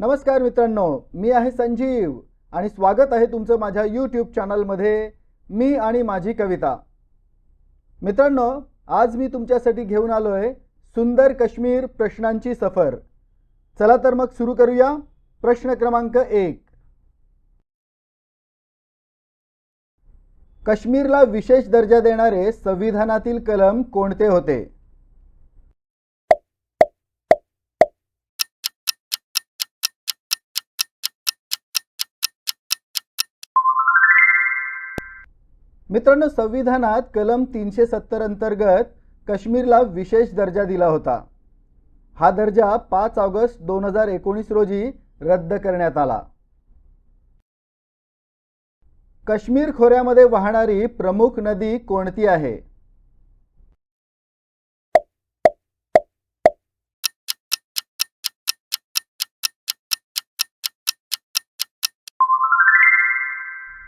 नमस्कार मित्रांनो मी आहे संजीव आणि स्वागत आहे तुमचं माझ्या यूट्यूब चॅनलमध्ये मी आणि माझी कविता. मित्रांनो आज मी तुमच्यासाठी घेऊन आलो आहे सुंदर काश्मीर प्रश्नांची सफर. चला तर मग सुरू करूया प्रश्न क्रमांक एक. काश्मीरला विशेष दर्जा देणारे संविधानातील कलम कोणते होते? मित्रांनो संविधानात कलम तीनशे सत्तर अंतर्गत काश्मीरला विशेष दर्जा दिला होता. हा दर्जा पाच ऑगस्ट दोन हजार एकोणीस रोजी रद्द करण्यात आला. काश्मीर खोऱ्यामध्ये वाहणारी प्रमुख नदी कोणती आहे?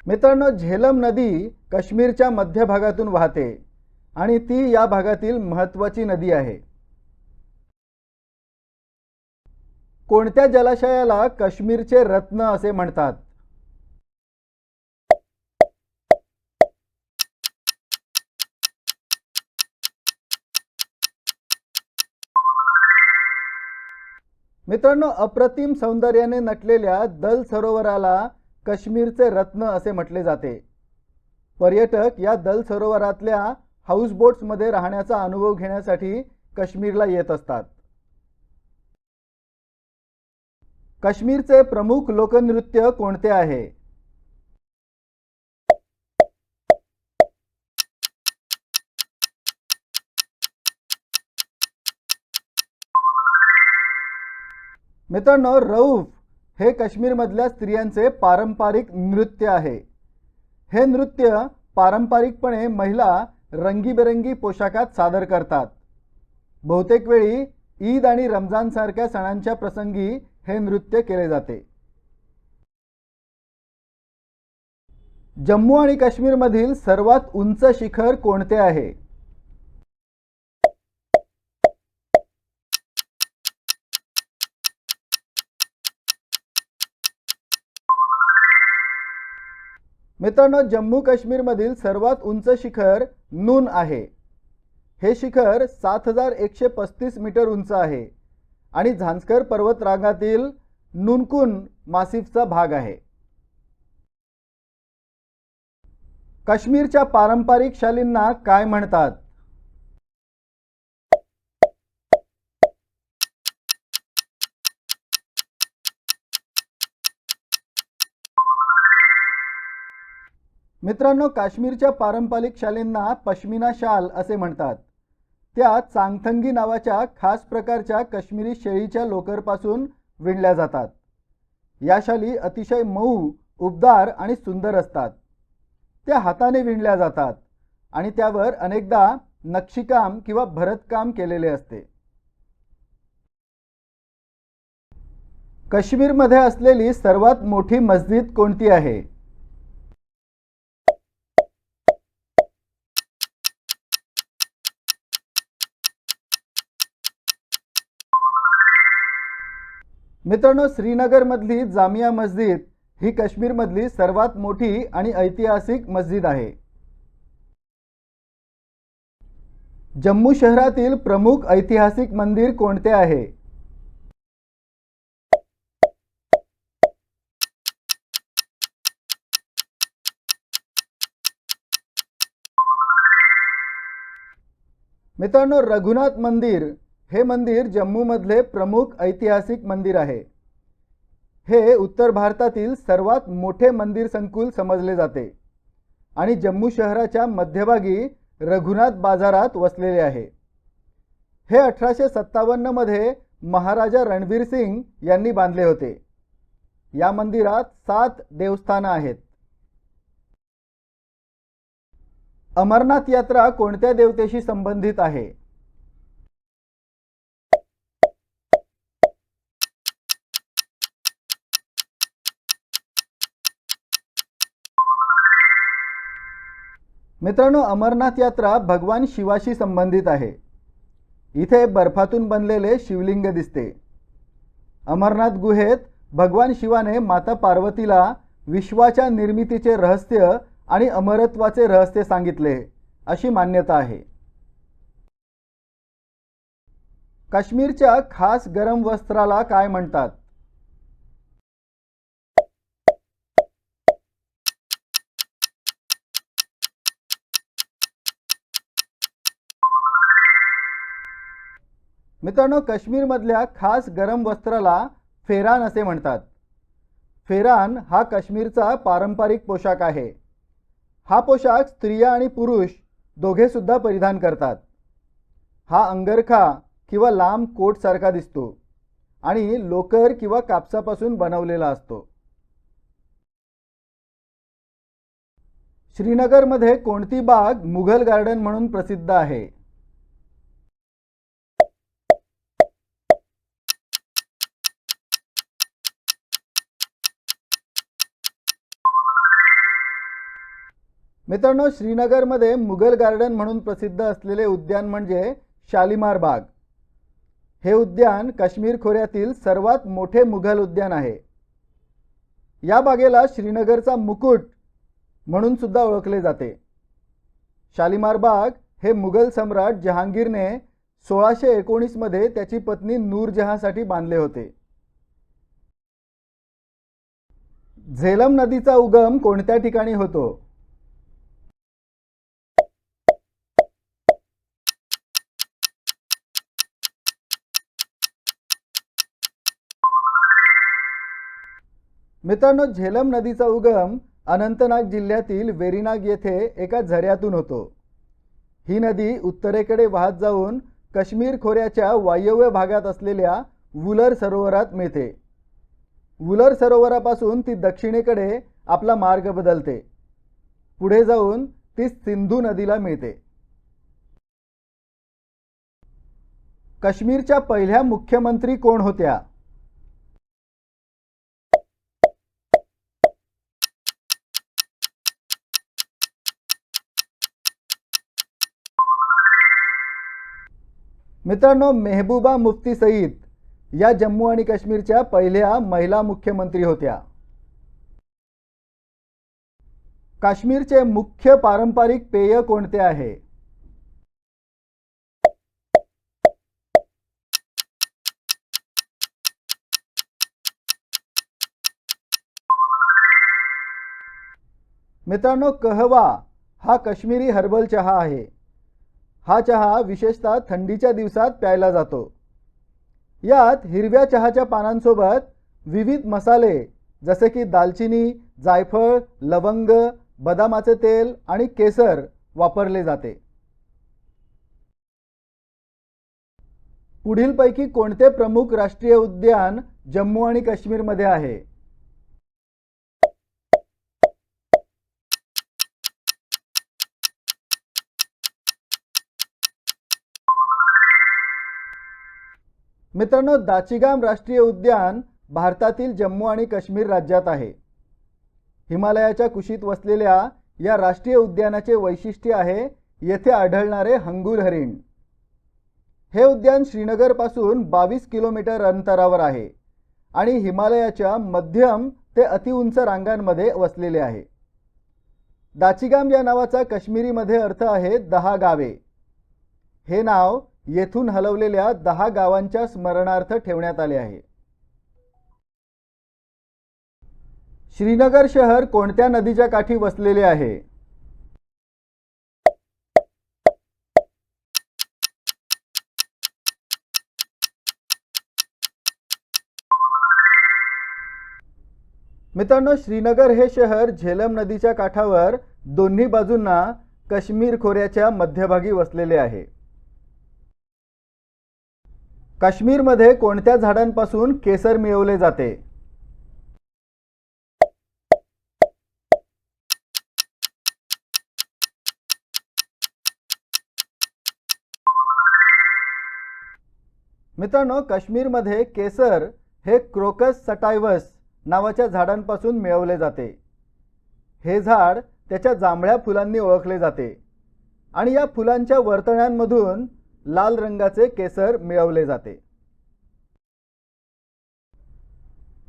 मित्रांनो झेलम नदी काश्मीरच्या मध्य भागातून वाहते आणि ती या भागातील महत्त्वाची नदी आहे. कोणत्या जलाशयाला काश्मीरचे रत्न असे म्हणतात? मित्रांनो अप्रतिम सौंदर्याने नटलेल्या दल सरोवराला काश्मीरचे रत्न असे म्हटले जाते. पर्यटक या दल सरोवरातल्या हाऊसबोट्समध्ये राहण्याचा अनुभव घेण्यासाठी काश्मीरला येत असतात. काश्मीरचे प्रमुख लोकनृत्य कोणते आहे? मित्रांनो रऊफ हे काश्मीरमधल्या स्त्रियांचे पारंपरिक नृत्य आहे. हे नृत्य पारंपरिकपणे महिला रंगीबेरंगी पोशाखात सादर करतात. बहुतेक वेळी ईद आणि रमजानसारख्या सणांच्या प्रसंगी हे नृत्य केले जाते. जम्मू आणि काश्मीरमधील सर्वात उंच शिखर कोणते आहे? मित्रांनो जम्मू काश्मीरमधील सर्वात उंच शिखर नून आहे. हे शिखर सात हजार एकशे पस्तीस मीटर उंच आहे आणि झांस्कर पर्वतरांगातील नुनकुन मासिफचा भाग आहे. काश्मीरच्या पारंपरिक शालींना काय म्हणतात? मित्रांनो काश्मीरच्या पारंपरिक शालींना पश्मिना शाल असे म्हणतात. त्या चांगथंगी नावाच्या खास प्रकारच्या काश्मीरी शेळीच्या लोकरपासून विणल्या जातात. या शाली अतिशय मऊ उबदार आणि सुंदर असतात. त्या हाताने विणल्या जातात आणि त्यावर अनेकदा नक्षीकाम किंवा भरतकाम केलेले असते. काश्मीरमध्ये असलेली सर्वात मोठी मस्जिद कोणती आहे? मित्रांनो श्रीनगरमधली जामिया मस्जिद ही काश्मीरमधली सर्वात मोठी आणि ऐतिहासिक मस्जिद आहे. जम्मू शहरातील प्रमुख ऐतिहासिक मंदिर कोणते आहे? मित्रांनो रघुनाथ मंदिर हे मंदिर जम्मूमधले प्रमुख ऐतिहासिक मंदिर आहे. हे उत्तर भारतातील सर्वात मोठे मंदिर संकुल समजले जाते आणि जम्मू शहराच्या मध्यभागी रघुनाथ बाजारात वसलेले आहे. हे अठराशे सत्तावन्नमध्ये महाराजा रणवीर सिंग यांनी बांधले होते. या मंदिरात सात देवस्थानं आहेत. अमरनाथ यात्रा कोणत्या देवतेशी संबंधित आहे? मित्रांनो अमरनाथ यात्रा भगवान शिवाशी संबंधित आहे. इथे बर्फातून बनलेले शिवलिंग दिसते. अमरनाथ गुहेत भगवान शिवाने माता पार्वतीला विश्वाच्या निर्मितीचे रहस्य आणि अमरत्वाचे रहस्य सांगितले अशी मान्यता आहे. काश्मीरच्या खास गरम वस्त्राला काय म्हणतात? मित्रांनो काश्मीरमधल्या खास गरम वस्त्राला फेरान असे म्हणतात. फेरान हा काश्मीरचा पारंपरिक पोशाख आहे. हा पोशाख स्त्रिया आणि पुरुष दोघेसुद्धा परिधान करतात. हा अंगरखा किंवा लांब कोटसारखा दिसतो आणि लोकर किंवा कापसापासून बनवलेला असतो. श्रीनगरमध्ये कोणती बाग मुघल गार्डन म्हणून प्रसिद्ध आहे? मित्रांनो श्रीनगरमध्ये मुघल गार्डन म्हणून प्रसिद्ध असलेले उद्यान म्हणजे शालिमार बाग. हे उद्यान काश्मीर खोऱ्यातील सर्वात मोठे मुघल उद्यान आहे. या बागेला श्रीनगरचा मुकुट म्हणून सुद्धा ओळखले जाते. शालिमार बाग हे मुघल सम्राट जहांगीरने सोळाशे एकोणीसमध्ये त्याची पत्नी नूरजहांसाठी बांधले होते. झेलम नदीचा उगम कोणत्या ठिकाणी होतो? मित्रांनो झेलम नदीचा उगम अनंतनाग जिल्ह्यातील वेरीनाग येथे एका झऱ्यातून होतो. ही नदी उत्तरेकडे वाहत जाऊन काश्मीर खोऱ्याच्या वायव्य भागात असलेल्या वुलर सरोवरात मिळते. वुलर सरोवरापासून ती दक्षिणेकडे आपला मार्ग बदलते. पुढे जाऊन ती सिंधू नदीला मिळते. काश्मीरच्या पहिल्या मुख्यमंत्री कोण होत्या? मित्रांनो मेहबूबा मुफ्ती सईद या जम्मू आणि काश्मीरच्या पहिल्या महिला मुख्यमंत्री होत्या. काश्मीरचे मुख्य पारंपरिक पेय कोणते आहे? मित्रांनो कहवा हा काश्मीरी हर्बल चहा आहे. हा चहा विशेषतः थंडीच्या दिवसात प्यायला जातो. यात हिरव्या चहाच्या पानांसोबत विविध मसाले जसे की दालचिनी जायफळ लवंग बदामाचे तेल आणि केसर वापरले जाते. पुढीलपैकी कोणते प्रमुख राष्ट्रीय उद्यान जम्मू आणि काश्मीरमध्ये आहे? मित्रांनो दाचिगाम राष्ट्रीय उद्यान भारतातील जम्मू आणि काश्मीर राज्यात आहे. हिमालयाच्या कुशीत वसलेल्या या राष्ट्रीय उद्यानाचे वैशिष्ट्य आहे येथे आढळणारे हंगुल हरिण. हे उद्यान श्रीनगरपासून बावीस किलोमीटर अंतरावर आहे आणि हिमालयाच्या मध्यम ते अतिउंच रांगांमध्ये वसलेले आहे. दाचिगाम या नावाचा काश्मीरीमध्ये अर्थ आहे दहा गावे. हे नाव येथून हलवलेल्या दहा गावांच्या स्मरणार्थ ठेवण्यात आले आहे. श्रीनगर शहर कोणत्या नदीच्या काठी वसलेले आहे? मित्रांनो श्रीनगर हे शहर झेलम नदीच्या काठावर दोन्ही बाजूंना काश्मीर खोऱ्याच्या मध्यभागी वसलेले आहे. काश्मीरमध्ये कोणत्या झाडांपासून केसर मिळवले जाते? मित्रांनो काश्मीरमध्ये केसर हे क्रोकस सटायवस नावाच्या झाडांपासून मिळवले जाते. हे झाड त्याच्या जांभळ्या फुलांनी ओळखले जाते. आणि या फुलांच्या वर्तण्यांमधून लाल रंगाचे केसर मिळवले जाते.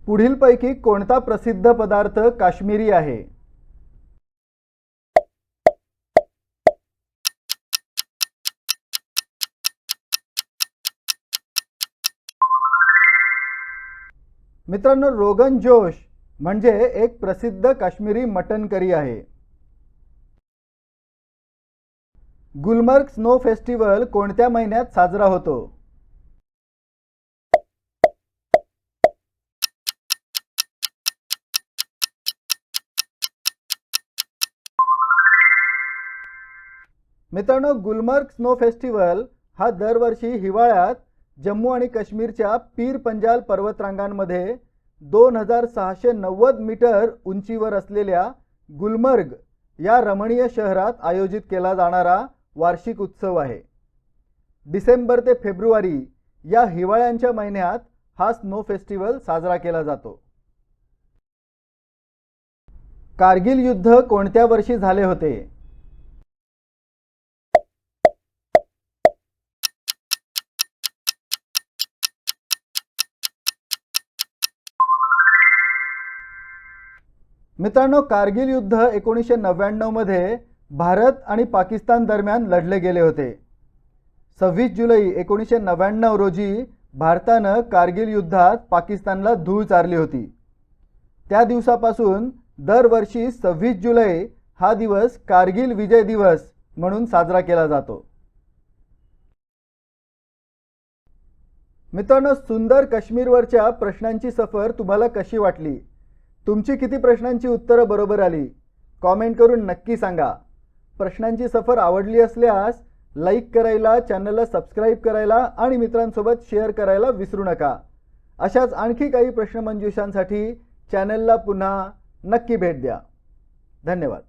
पुढीलपैकी कोणता प्रसिद्ध पदार्थ काश्मीरी आहे? मित्रांनो रोगन जोश म्हणजे एक प्रसिद्ध काश्मीरी मटन करी आहे. गुलमर्ग स्नो फेस्टिवल कोणत्या महिन्यात साजरा होतो? मित्रांनो गुलमर्ग स्नो फेस्टिवल हा दरवर्षी हिवाळ्यात जम्मू आणि काश्मीरच्या पीर पंजाल पर्वतरांगांमध्ये दोन हजार सहाशे नव्वद मीटर उंचीवर असलेल्या गुलमर्ग या रमणीय शहरात आयोजित केला जाणारा वार्षिक उत्सव आहे. डिसेंबर ते फेब्रुवारी या हिवाळ्यांच्या महिन्यात हा स्नो फेस्टिवल साजरा केला जातो. कारगिल युद्ध कोणत्या वर्षी झाले होते? मित्रांनो कारगिल युद्ध एकोणीसशे नव्याण्णवमध्ये भारत आणि पाकिस्तान दरम्यान लढले गेले होते. सव्वीस जुलै एकोणीसशे नव्याण्णव रोजी भारतानं कारगिल युद्धात पाकिस्तानला धूळ चारली होती. त्या दिवसापासून दरवर्षी सव्वीस जुलै हा दिवस कारगिल विजय दिवस म्हणून साजरा केला जातो. मित्रांनो सुंदर काश्मीरवरच्या प्रश्नांची सफर तुम्हाला कशी वाटली? तुमची किती प्रश्नांची उत्तरं बरोबर आली? कॉमेंट करून नक्की सांगा. प्रश्नांची सफर आवडली असल्यास लाईक करायला चॅनलला सबस्क्राईब करायला आणि मित्रांसोबत शेअर करायला विसरू नका. अशाच आणखी काही प्रश्नमंजुषांसाठी चॅनलला पुन्हा नक्की भेट द्या. धन्यवाद.